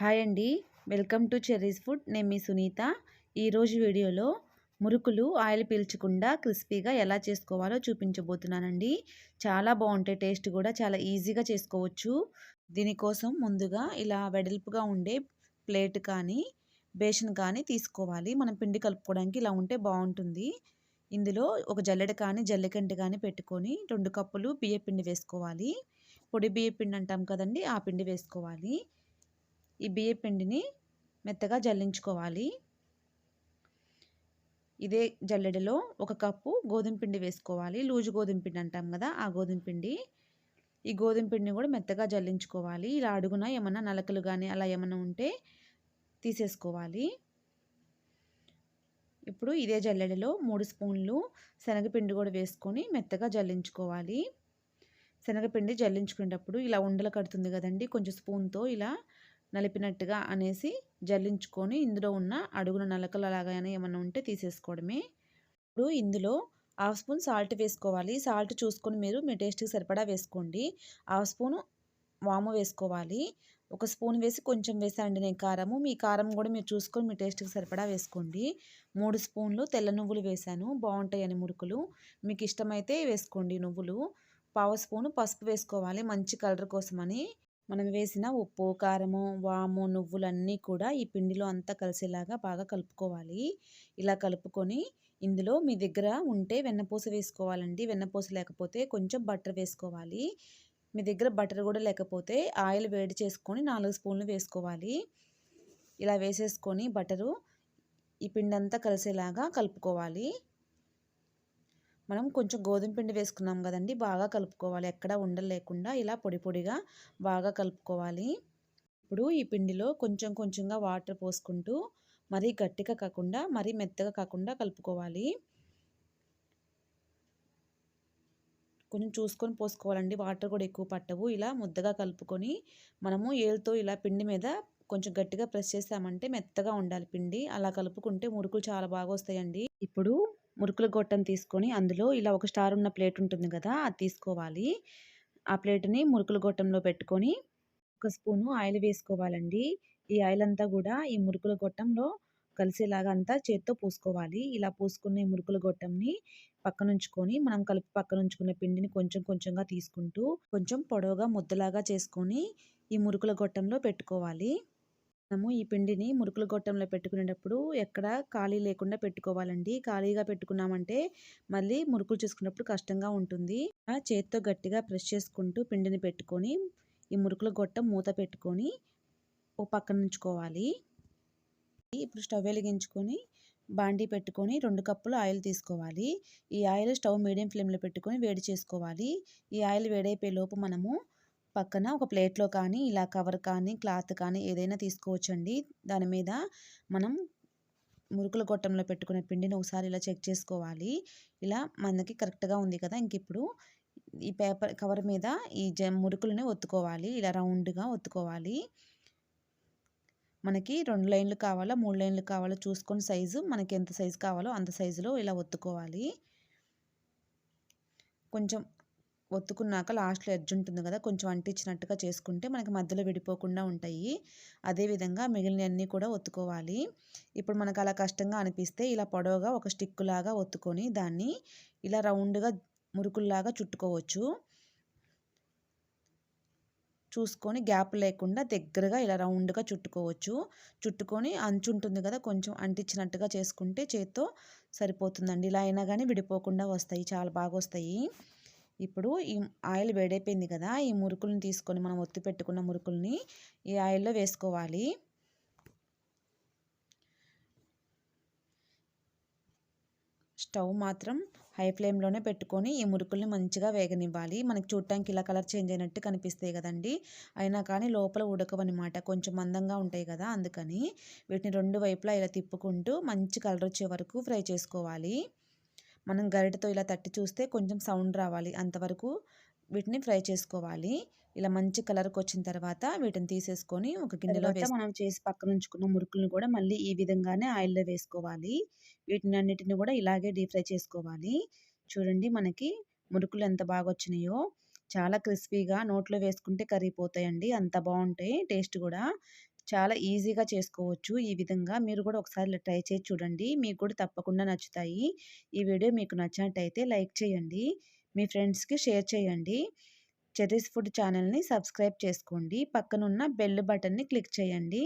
Hi అండి. Welcome to Cherry's food. నేను మీ సునీత. ఈరోజు వీడియోలో మురుకులు ఆయిల్ పీల్చకుండా క్రిస్పీగా ఎలా చేసుకోవాలో చూపించబోతున్నానండి. చాలా బాగుంటాయి టేస్ట్ కూడా చాలా ఈజీగా చేసుకోవచ్చు. దీనికోసం ముందుగా ఇలా వెడల్పుగా ఉండే ప్లేట్ కానీ బేషన్ కానీ తీసుకోవాలి. మనం పిండి కలుపుకోవడానికి ఇలా ఉంటే బాగుంటుంది. ఇందులో ఒక జల్లెడ కానీ జల్లెకంటి కానీ పెట్టుకొని రెండు కప్పులు బియ్య పిండి వేసుకోవాలి. పొడి బియ్య పిండి అంటాం కదండి ఆ పిండి వేసుకోవాలి. ఈ బియ్య పిండిని మెత్తగా జల్లించుకోవాలి. ఇదే జల్లెడలో ఒక కప్పు గోధుమ పిండి వేసుకోవాలి. లూజు గోధుమ పిండి అంటాం కదా ఆ గోధుమ పిండి. ఈ గోధుమ పిండిని కూడా మెత్తగా జల్లించుకోవాలి. ఇలా అడుగున ఏమన్నా నలకలు కానీ అలా ఏమన్నా ఉంటే తీసేసుకోవాలి. ఇప్పుడు ఇదే జల్లెడలో మూడు స్పూన్లు శనగపిండి కూడా వేసుకొని మెత్తగా జల్లించుకోవాలి. శనగపిండి జల్లించుకునేటప్పుడు ఇలా ఉండలు కడుతుంది కదండి కొంచెం స్పూన్తో ఇలా నలిపినట్టుగా అనేసి జల్లించుకొని ఇందులో ఉన్న అడుగున నలకలు అలాగైనా ఏమైనా ఉంటే తీసేసుకోవడమే. ఇప్పుడు ఇందులో హాఫ్ స్పూన్ సాల్ట్ వేసుకోవాలి. సాల్ట్ చూసుకొని మీరు మీ టేస్ట్కి సరిపడా వేసుకోండి. హాఫ్ స్పూన్ వాము వేసుకోవాలి. ఒక స్పూన్ వేసి కొంచెం వేసానండి నేను కారము. మీ కారం కూడా మీరు చూసుకొని మీ టేస్ట్కి సరిపడా వేసుకోండి. మూడు స్పూన్లు తెల్ల నువ్వులు వేసాను. బాగుంటాయని మురుకులు. మీకు ఇష్టమైతే వేసుకోండి నువ్వులు. పావు స్పూను పసుపు వేసుకోవాలి. మంచి కలర్ కోసమని. మనం వేసిన ఉప్పు కారము వాము నువ్వులన్నీ కూడా ఈ పిండిలో అంతా కలిసేలాగా బాగా కలుపుకోవాలి. ఇలా కలుపుకొని ఇందులో మీ దగ్గర ఉంటే వెన్నపూస వేసుకోవాలండి. వెన్నపూస లేకపోతే కొంచెం బటర్ వేసుకోవాలి. మీ దగ్గర బటర్ కూడా లేకపోతే ఆయిల్ వేడి చేసుకొని నాలుగు స్పూన్లు వేసుకోవాలి. ఇలా వేసేసుకొని బటరు ఈ పిండి అంతా కలిసేలాగా కలుపుకోవాలి. మనం కొంచెం గోధుమ పిండి వేసుకున్నాం కదండి బాగా కలుపుకోవాలి. ఎక్కడ ఉండలేకుండా ఇలా పొడి పొడిగా బాగా కలుపుకోవాలి. ఇప్పుడు ఈ పిండిలో కొంచెం కొంచెంగా వాటర్ పోసుకుంటూ మరీ గట్టిగా కాకుండా మరీ మెత్తగా కాకుండా కలుపుకోవాలి. కొంచెం చూసుకొని పోసుకోవాలండి. వాటర్ కూడా ఎక్కువ పట్టవు. ఇలా ముద్దగా కలుపుకొని మనము ఏళ్ళతో ఇలా పిండి మీద కొంచెం గట్టిగా ప్రెస్ చేసామంటే మెత్తగా ఉండాలి పిండి. అలా కలుపుకుంటే మురుకులు చాలా బాగా వస్తాయండి. ఇప్పుడు మురుకుల గొట్టం తీసుకొని అందులో ఇలా ఒక స్టార్ ఉన్న ప్లేట్ ఉంటుంది కదా అది తీసుకోవాలి. ఆ ప్లేట్ని మురుకుల గొట్టంలో పెట్టుకొని ఒక స్పూను ఆయిల్ వేసుకోవాలండి. ఈ ఆయిల్ అంతా కూడా ఈ మురుకుల గొట్టంలో కలిసేలాగా అంతా చేత్తో పూసుకోవాలి. ఇలా పూసుకునే మురుకుల గొట్టంని పక్కనుంచుకొని మనం కలిపి పక్కనుంచుకున్న పిండిని కొంచెం కొంచెంగా తీసుకుంటూ కొంచెం పొడవుగా ముద్దలాగా చేసుకొని ఈ మురుకుల గొట్టంలో పెట్టుకోవాలి. మనము ఈ పిండిని మురుకుల గొట్టంలో పెట్టుకునేటప్పుడు ఎక్కడ ఖాళీ లేకుండా పెట్టుకోవాలండి. ఖాళీగా పెట్టుకున్నామంటే మళ్ళీ మురుకులు చేసుకున్నప్పుడు కష్టంగా ఉంటుంది. చేత్తో గట్టిగా ప్రెస్ చేసుకుంటూ పిండిని పెట్టుకొని ఈ మురుకుల గొట్టం మూత పెట్టుకొని ఓ పక్కన ఉంచుకోవాలి. ఇప్పుడు స్టవ్ వెలిగించుకొని బాండీ పెట్టుకొని రెండు కప్పులు ఆయిల్ తీసుకోవాలి. ఈ ఆయిల్ స్టవ్ మీడియం ఫ్లేమ్లో పెట్టుకొని వేడి చేసుకోవాలి. ఈ ఆయిల్ వేడైపోయే లోపు మనము పక్కన ఒక ప్లేట్లో కానీ ఇలా కవర్ కానీ క్లాత్ కానీ ఏదైనా తీసుకోవచ్చండి. దాని మీద మనం మురుకుల గొట్టంలో పెట్టుకునే పిండిని ఒకసారి ఇలా చెక్ చేసుకోవాలి. ఇలా మనకి కరెక్ట్గా ఉంది కదా! ఇంక ఇప్పుడు ఈ పేపర్ కవర్ మీద ఈ జ మురుకులని ఒత్తుకోవాలి. ఇలా రౌండ్గా ఒత్తుకోవాలి. మనకి రెండు లైన్లు కావాలా మూడు లైన్లు కావాలో చూసుకొని సైజు మనకి ఎంత సైజు కావాలో అంత సైజులో ఇలా ఒత్తుకోవాలి. కొంచెం ఒత్తుకున్నాక లాస్ట్లో ఎడ్జ్ ఉంటుంది కదా కొంచెం అంటించినట్టుగా చేసుకుంటే మనకి మధ్యలో విడిపోకుండా ఉంటాయి. అదేవిధంగా మిగిలినవన్నీ కూడా ఒత్తుకోవాలి. ఇప్పుడు మనకు అలా కష్టంగా అనిపిస్తే ఇలా పొడవుగా ఒక స్టిక్ లాగా ఒత్తుకొని దాన్ని ఇలా రౌండ్గా మురుకుల్లాగా చుట్టుకోవచ్చు. చూసుకొని గ్యాప్ లేకుండా దగ్గరగా ఇలా రౌండ్గా చుట్టుకోవచ్చు. చుట్టుకొని అంచు ఉంటుంది కదా కొంచెం అంటించినట్టుగా చేసుకుంటే చేత్తో సరిపోతుందండి. ఇలా అయినా కానీ విడిపోకుండా వస్తాయి చాలా బాగా వస్తాయి. ఇప్పుడు ఈ ఆయిల్ వేడైపోయింది కదా ఈ మురుకులను తీసుకొని మనం ఒత్తి పెట్టుకున్న మురుకుల్ని ఈ ఆయిల్లో వేసుకోవాలి. స్టవ్ మాత్రం హై ఫ్లేమ్లోనే పెట్టుకొని ఈ మురుకుల్ని మంచిగా వేగనివ్వాలి. మనకి చూడటానికి ఇలా కలర్ చేంజ్ అయినట్టు కనిపిస్తాయి కదండి. అయినా కానీ లోపల ఉడకవన్నమాట. కొంచెం మందంగా ఉంటాయి కదా అందుకని వీటిని రెండు వైపులా ఇలా తిప్పుకుంటూ మంచి కలర్ వచ్చే వరకు ఫ్రై చేసుకోవాలి. మనం గరిటతో ఇలా తట్టి చూస్తే కొంచెం సౌండ్ రావాలి. అంతవరకు వీటిని ఫ్రై చేసుకోవాలి. ఇలా మంచి కలర్కి వచ్చిన తర్వాత వీటిని తీసేసుకొని ఒక గిన్నెలో వేసి మనం చేసి పక్కన ఉంచుకున్న మురుకులను కూడా మళ్ళీ ఈ విధంగానే ఆయిల్లో వేసుకోవాలి. వీటిని అన్నిటిని కూడా ఇలాగే డీప్ ఫ్రై చేసుకోవాలి. చూడండి మనకి మురుకులు ఎంత బాగా వచ్చినాయో. చాలా క్రిస్పీగా నోట్లో వేసుకుంటే కరిగిపోతాయండి అంత బాగుంటాయి టేస్ట్ కూడా. చాలా ఈజీగా చేసుకోవచ్చు. ఈ విధంగా మీరు కూడా ఒకసారి ట్రై చేసి చూడండి. మీకు కూడా తప్పకుండా నచ్చుతాయి. ఈ వీడియో మీకు నచ్చినట్టయితే లైక్ చేయండి. మీ ఫ్రెండ్స్కి షేర్ చేయండి. చెరీస్ ఫుడ్ ఛానల్ని సబ్స్క్రైబ్ చేసుకోండి. పక్కనున్న బెల్ బటన్ని క్లిక్ చేయండి.